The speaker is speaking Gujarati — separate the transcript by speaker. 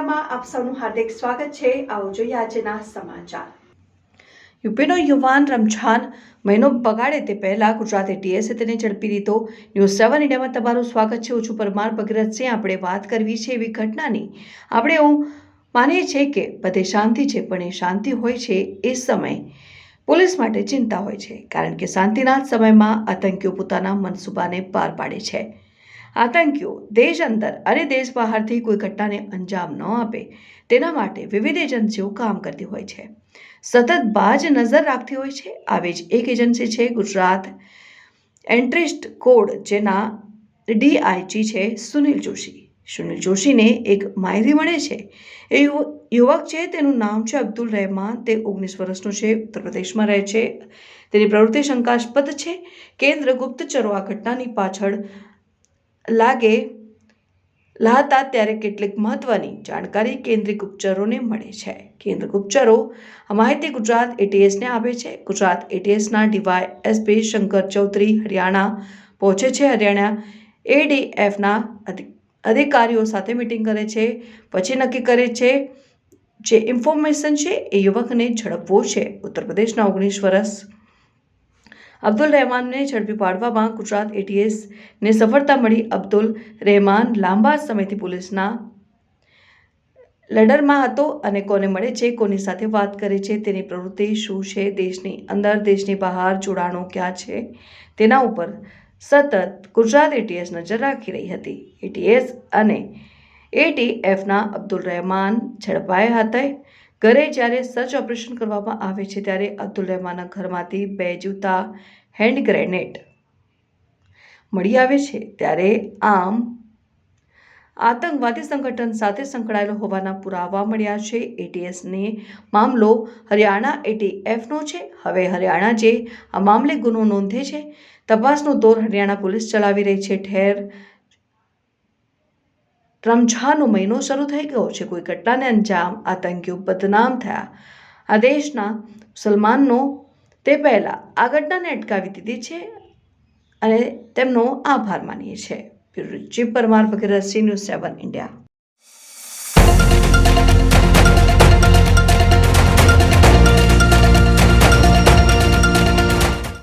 Speaker 1: ન્યૂઝમાં આપ સૌનું હાર્દિક સ્વાગત છે. આવો જોઈએ આજના સમાચાર. યુપીનો યુવાન રમઝાન મહિનો બગાડે તે પહેલા ગુજરાત એટીએસે તેને ઝડપી લીધો. ન્યૂઝ સેવન ઇન્ડિયામાં તમારું સ્વાગત છે. ઓછું પરમાર ભગીરથસિંહ આપણે વાત કરવી છે એવી ઘટનાની. આપણે એવું માનીએ છીએ કે બધે શાંતિ છે, પણ એ શાંતિ હોય છે એ સમય. પોલીસ માટે ચિંતા હોય છે, કારણ કે શાંતિના સમયમાં આતંકીઓ પોતાના મનસૂબાને પાર પાડે છે. આતંકીઓ દેશ અંદર અને દેશ બહારથી કોઈ ઘટનાને અંજામ ન આપે. તેના માટે વિવિધ એજન્સીઓ કામ કરતી હોય છે. સતત બાજ નજર રાખતી હોય છે. આવી જ એક એજન્સી છે ગુજરાત. એન્ટ્રિસ્ટ કોડ જેના ડીઆઈજી છે સુનિલ જોશી. સુનિલ જોશીને એક માહિતી મળે છે. એ યુવક છે, તેનું નામ છે અબ્દુલ રહેમાન. તે ઓગણીસ વર્ષનો છે, ઉત્તર પ્રદેશમાં રહે છે. તેની પ્રવૃત્તિ શંકાસ્પદ છે. કેન્દ્ર ગુપ્તચરો આ ઘટનાની પાછળ લાગે લાતા ત્યારે કેટલીક મહત્વની જાણકારી કેન્દ્રિક ઉપચારોને મળે છે. કેન્દ્રિક ઉપચારો, આ માહિતી ગુજરાત એટીએસને આપે છે. Gujarat એટીએસના D Y SP Shankar Chaudhary Haryana પહોંચે છે. હરિયાણા એડીએફના અધિકારીઓ સાથે મિટિંગ કરે છે. પછી નક્કી કરે છે જે ઇન્ફોર્મેશન છે એ યુવકને ઝડપવો છે. ઉત્તર પ્રદેશના ઓગણીસ વર્ષ અબ્દુલ રહેમાનને ઝડપી પાડવામાં ગુજરાત એટીએસને સફળતા મળી. અબ્દુલ રહેમાન લાંબા સમયથી પોલીસના લડરમાં હતો અને કોને મળે છે, કોની સાથે વાત કરે છે, તેની પ્રવૃત્તિ શું છે, દેશની અંદર, દેશની બહાર જોડાણો ક્યાં છે, તેના ઉપર સતત ગુજરાત એટીએસ નજર રાખી રહી હતી. એટીએસ અને એટીએફના અબ્દુલ રહેમાન ઝડપાયા હતા. ઘરે જ્યારે સર્ચ ઓપરેશન કરવામાં આવે છે ત્યારે અબ્દુલ રહેમાનના ઘરમાંથી બે જૂતા હેન્ડ ગ્રેનેડ મળી આવે છે. ત્યારે આમ આતંકવાદી સંગઠન સાથે સંકળાયેલો હોવાના પુરાવા મળ્યા છે. એટીએસને મામલો હરિયાણા એટીએફનો છે. હવે હરિયાણા જે આ મામલે ગુનો નોંધે છે. તપાસનો દોર હરિયાણા પોલીસ ચલાવી રહી છે. ઠેર રમઝાનનો મહિનો શરૂ થઈ ગયો છે. કોઈ ઘટનાને અંજામ, આતંકીઓ બદનામ થયા. આ દેશના મુસલમાનનો તે પહેલાં આ ઘટનાને અટકાવી દીધી છે અને તેમનો આભાર માનીએ છીએ Parmar Bhagirathsinh news seven, India.